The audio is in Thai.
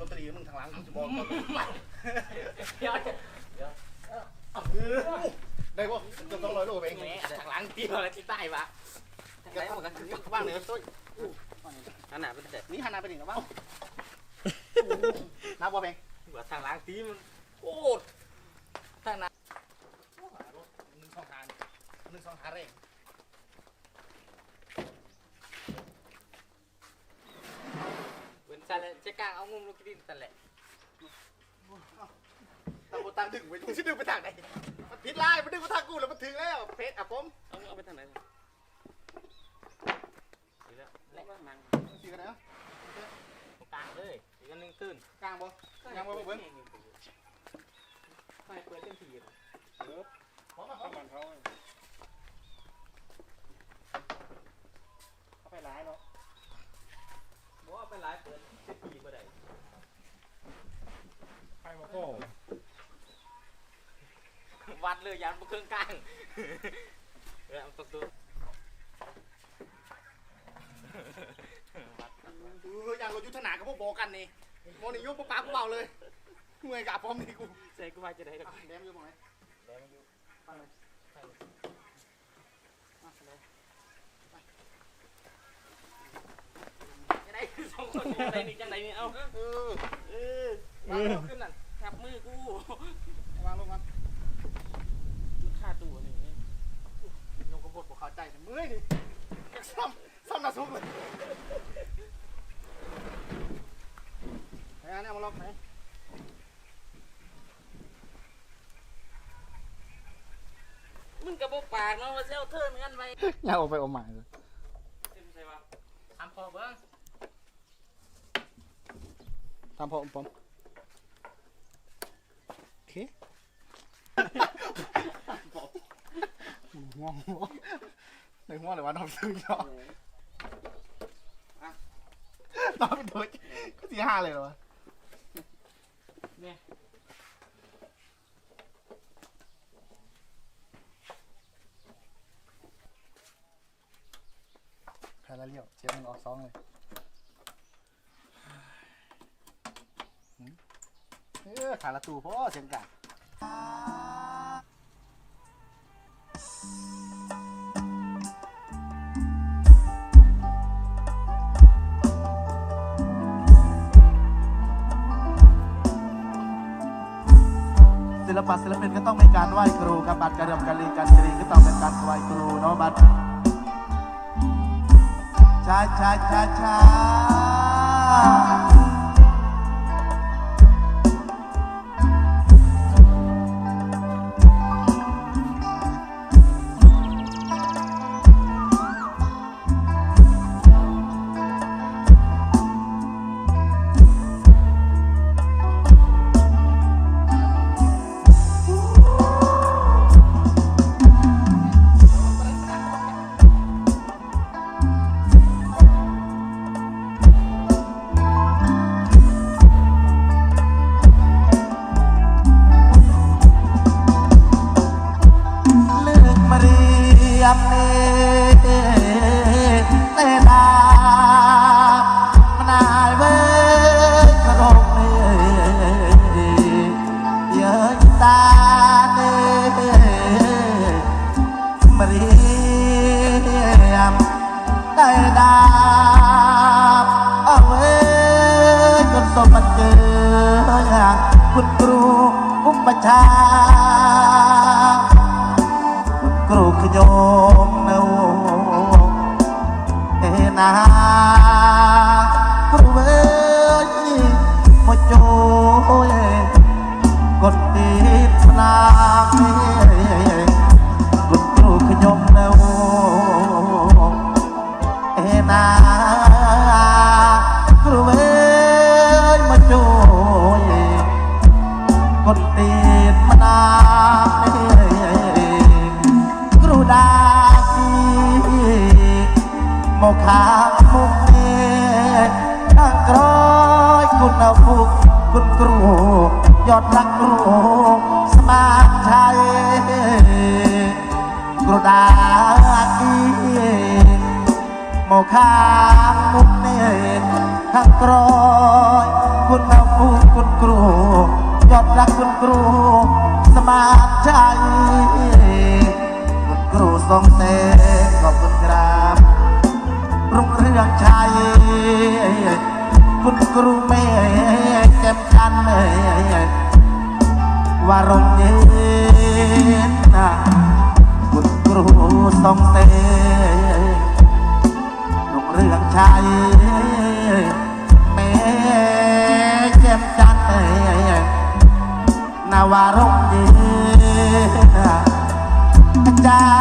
ลอตเตอรี่มึงทางหลังกูจะบอกก่อนเดี๋ยวเดี๋ยวได้ป่ะเกือบสองร้อยโลเองแหมทางหลังตีมาแล้วที่ใต้ปะทางไหนมันก็คือว่างเหนือตุ้ยขนาเป็นแต่นี่หันหน้าไปหนึ่งแล้วบ้างนับว่าเองว่าทางหลังตีมันโคตรทางนั้นหนึ่งสองหารหนึ่งสองหารเอง เหมือนสันเลยเจ๊กลางเอางุมลูกดินสันแหละต่างคนตางดึงไปดูชิดึงไปทางไหนมันผิดลายมันดึงไปทางกูแล้วมันถึงแล้วเพชรอะผม เอาเอาไปทางไหนดีแล้วแล้วก็นั่งสีกันนะกลางเลยอีกอันหนึงตื้นกลางบ่ยังบ่เบิ้งไฟเปิดเต็มที่เลยข้าวมันเขาเขาไปร้ายเนาะ บอกว่าเป็นหลายเปิดเต็มที่บ่ได้ ใครมา โก้วัดเลยยันบุเครื่องกลางเออเอาตัวตัววัดดูอย่างเรายุทธนากับพวกบอกกันนี่โมนี่ยุบปากกูเบาเลยเมื่อยกับพร้อมนี่กูใส่กูว่าจะได้ดอกแดมอยู่มั้งไหมแรงอยู่ฟังเลยมาเลยจะได้สองคนจังไดนี่จังไดนี่เอาเออเออวางลงขึ้นนั่น ทับมือกูวางลงมามันฆ่าตัวนี่ลงกระบดบอกเข้าใจเมื่อยนี่ซ้ำซ้ำหน้าซุกเลยไอ้อันนี้เอามาลองไหนมึงกระบอกปากเนาะว่าเซลเทิร์นกันไปอย่าออกไปออกมาเลยเต็มใช่ปะทำพอเบิ้งทำพอผมโอเค ง่วงในหัวเลยว่าน้องซื้อยอน้องโดนก็สี่ห้าเลยเหรอวะเนี่ยใครละเลี้ยวเจียมันออกสองเลยเออขาละตูเพราะเสียงกัน ศิลปะศิลปินก็ต้องมีการไหว้ครูครับบัตรการเรียนการเรียนการเรียนก็ต้องเป็นการไหว้ครูเนาะบัตรช้าช้าช้าช้า คุณครูอุปชาคุณครูขยม คุณเอาฟุกคุณครูยอดรักครูสมาชัยครูดากีโมคามุกเนข้างกรอยคุณเอาคูคุณครูยอดรักคุณครูสมาร์ทใจคุณครูทรงเสกขอบคุณครับรุ่งเรืองชัย คุณครูแม่เจ็บจันวารองเย็นนะคุณครูทองเตลุงเรื่องชายแม่เจ็บจันนาวารองเย็นนะจ้า